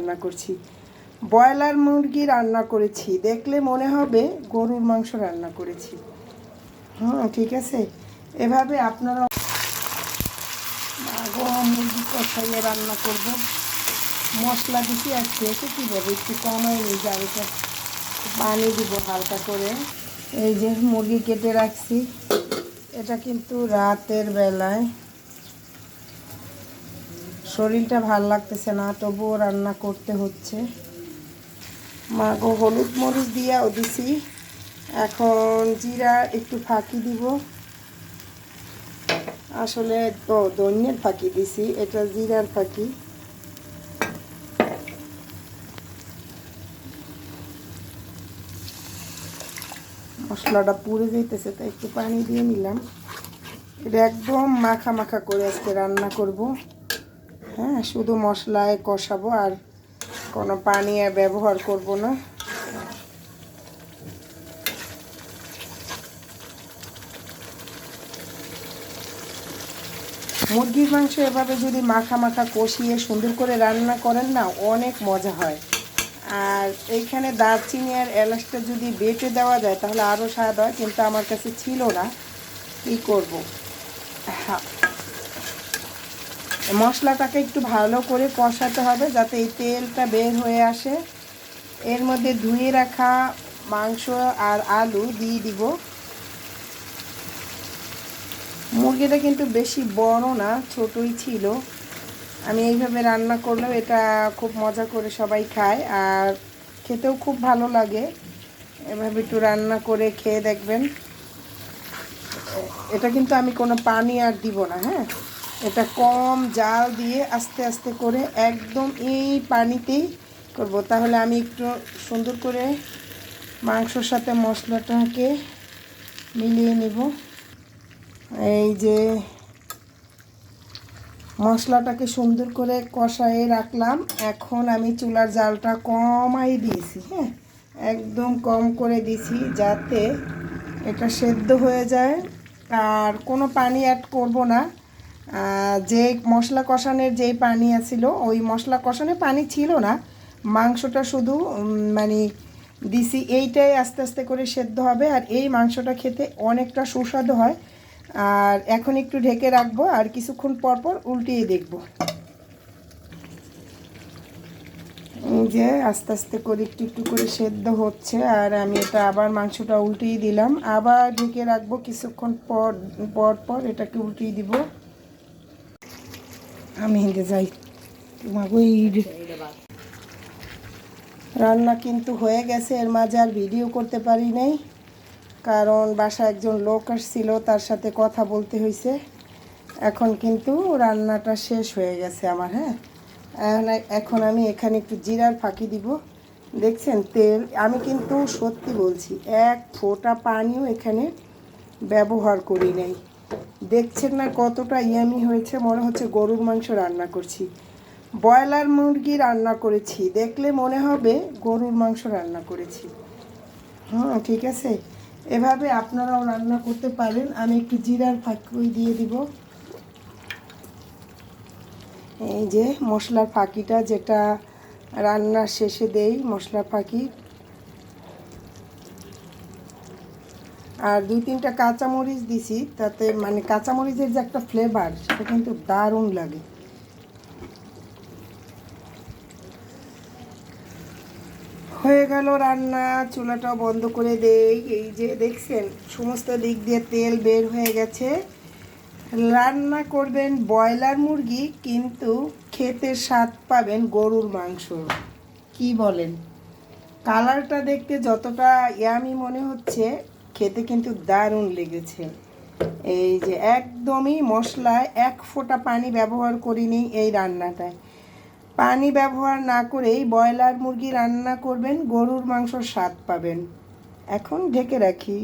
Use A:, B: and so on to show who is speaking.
A: রান্না করছি। ব্রয়লার মুরগি রান্না করেছি। দেখলে মনে হবে গরুর মাংস রান্না করেছি। হুম, ঠিক আছে? এভাবে আপনারা মুরগি কষাইয়ে রান্না করব। মশলা দিছি আর খেয়েছে কীভাবে? একটু কমাই নিই জালটা পানি দিব হালকা করে। এই যে মুরগি কেটে রাখছি। এটা কিন্তু রাতের বেলায় শরীরটা ভালো লাগতেছে না, তবুও রান্না করতে হচ্ছে। মাগো হলুদ মরিচ দিয়াও দিছি। এখন জিরা একটু ফাঁকি দিব। আসলে তো ধনিয়ার ফাঁকি দিছি, এটা জিরার ফাঁকি। মশলাটা পুড়ে যাইতেছে, তাই একটু পানি দিয়ে নিলাম। এটা একদম মাখা মাখা করে আজকে রান্না করব। হ্যাঁ শুধু মশলায় কষাবো আর কোনো পানি ব্যবহার করব না। মুরগির মাংস এভাবে যদি মাখা মাখা কষিয়ে সুন্দর করে রান্না করেন না, অনেক মজা হয়। আর এইখানে দারচিনি আর এলাচটা যদি বেটে দেওয়া যায়, তাহলে আরও স্বাদ হয়, কিন্তু আমার কাছে ছিল না। কী করব? হ্যাঁ। মশলাটাকে একটু ভালো করে কষাতে হবে যাতে এই তেলটা বের হয়ে আসে। এর মধ্যে ধুয়ে রাখা মাংস আর আলু দিয়ে দিব। মুরগিটা কিন্তু বেশি বড় না, ছোটই ছিল। আমি এইভাবে রান্না করলেও এটা খুব মজা করে সবাই খায় আর খেতেও খুব ভালো লাগে। এভাবে একটু রান্না করে খেয়ে দেখবেন। এটা কিন্তু আমি কোনো পানি আর দিব না হ্যাঁ? এটা কম জাল দিয়ে আস্তে আস্তে করে একদম এই পানিতেই করব। তাহলে আমি একটু সুন্দর করে মাংসর সাথে মশলাটাকে মিলিয়ে নেব। এই যে মশলাটাকে সুন্দর করে কষায়ে রাখলাম। এখন আমি চুলার জালটা কমাই দিয়েছি হ্যাঁ? একদম কম করে দিছি যাতে এটা সেদ্ধ হয়ে যায়। আর কোনো পানি অ্যাড করব না। যে মশলা কষানোর যেই পানি আছিল, ওই মশলা কষানোর পানি ছিল না। মাংসটা শুধু মানে দিছি, এইটাই আস্তে আস্তে করে সেদ্ধ হবে, আর এই মাংসটা খেতে অনেকটা সুস্বাদু হয়। আর এখন একটু ঢেকে রাখব, আর কিছুক্ষণ পর পর উল্টিয়ে দেখব। যে আস্তে আস্তে করে একটু একটু করে সেদ্ধ হচ্ছে, আর আমি এটা আবার মাংসটা উল্টিয়ে দিলাম। আবার ঢেকে রাখব, কিছুক্ষণ পর পর পর এটাকে উল্টিয়ে দিব। আমি হেঁটে যাই। ওই রান্না কিন্তু হয়ে গেছে, এর মাঝে আর ভিডিও করতে পারি নাই, কারণ বাসা একজন লোক আসছিল, তার সাথে কথা বলতে হয়েছে। এখন কিন্তু রান্নাটা শেষ হয়ে গেছে আমার হ্যাঁ? এখন আমি এখানে একটু জিরার ফাঁকি দিব। দেখছেন, তেল, আমি কিন্তু সত্যি বলছি, এক ফোঁটা পানিও এখানে ব্যবহার করি নাই। দেখছেন না কতটা ইয়ামি হয়েছে? মনে হচ্ছে গরুর মাংস রান্না করছি। ব্রয়লার মুরগি রান্না করেছি। দেখলে মনে হবে গরুর মাংস রান্না করেছি। হুম, ঠিক আছে। এভাবে আপনারাও রান্না করতে পারেন। আমি একটু জিরার ফাঁকি দিয়ে দিব। এই যে মশলার ফাঁকিটা যেটা রান্নার শেষে দেই মশলা ফাঁকি। আর দুই তিনটা কাঁচামরিচ দিছি, তাতে মানে কাঁচামরিচের যে একটা ফ্লেভার সেটা কিন্তু দারুণ লাগে। হয়ে গেল রান্না, চুলাটাও বন্ধ করে দেই। এই যে দেখছেন, সমস্ত দিক দিয়ে তেল বের হয়ে গেছে। রান্না করবেন ব্রয়লার মুরগি, কিন্তু খেতে স্বাদ পাবেন গরুর মাংস। কি বলেন? কালারটা দেখতে যতটা ইয়ামি মনে হচ্ছে খেতে কিন্তু দারুণ লেগেছে। এই যে একদমই মশলায় এক ফোঁটা পানি ব্যবহার করিনি এই রান্নাটায়। পানি ব্যবহার না করেই ব্রয়লার মুরগি রান্না করবেন, গরুর মাংস স্বাদ পাবেন। এখন ঢেকে রাখি।